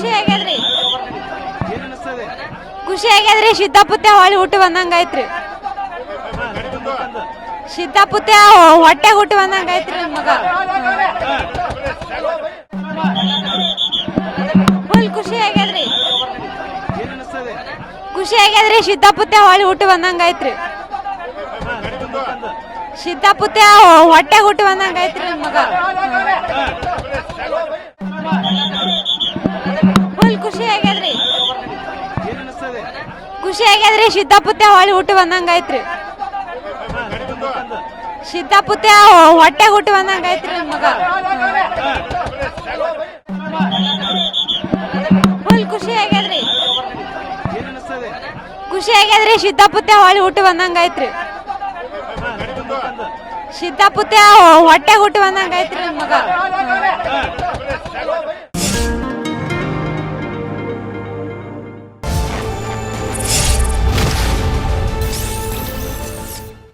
ಖುಷಿ ಆಗ್ಯದ್ರಿ? ಖುಷಿ ಆಗ್ಯದ್ರಿ? ಸಿದ್ದಾಪುತ್ತೆ ಹೊಳಿ ಹುಟ್ಟು ಬಂದಂಗೈತ್ರಿ ಸಿದ್ದಾಪುತ್ತೆ ಹೊಟ್ಟೆ ಹುಟ್ಟು ಬಂದಂಗೈತ್ರಿ ನಮ್ಮ ಮಗ. ಫುಲ್ ಖುಷಿ ಆಗ್ಯದ್ರಿ. ಖುಷಿ ಆಗ್ಯದ್ರಿ? ಸಿದ್ದಾಪುತ್ತೆ ಹೊಳಿ ಹುಟ್ಟು ಬಂದಂಗೈತ್ರಿ ಸಿದ್ದಾಪುತ್ತೆ ಹೊಟ್ಟೆ ಹುಟ್ಟು ಬಂದಂಗೈತ್ರಿ ನಮ್ಮ ಮಗ. ಖುಷಿ ಆಗ್ಯದ್ರಿ ಸಿದ್ದಾಪುತ್ತೆ ಹೊಳಿ ಹುಟ್ಟು ಬಂದಂಗ ಐತ್ರಿ ಹೊಟ್ಟೆ ಹುಟ್ಟು ಬಂದಂಗ ಐತ್ರಿ ಮಗ. ಫುಲ್ ಖುಷಿ ಆಗ್ಯದ್ರಿ ಖುಷಿ ಆಗ್ಯದ್ರಿ ಸಿದ್ದಾಪುತ್ತೆ ಹೊಳಿ ಹುಟ್ಟು ಬಂದಂಗ ಐತ್ರಿ ಹೊಟ್ಟೆ ಹುಟ್ಟು ಬಂದಂಗ ಐತ್ರಿ ಮಗ.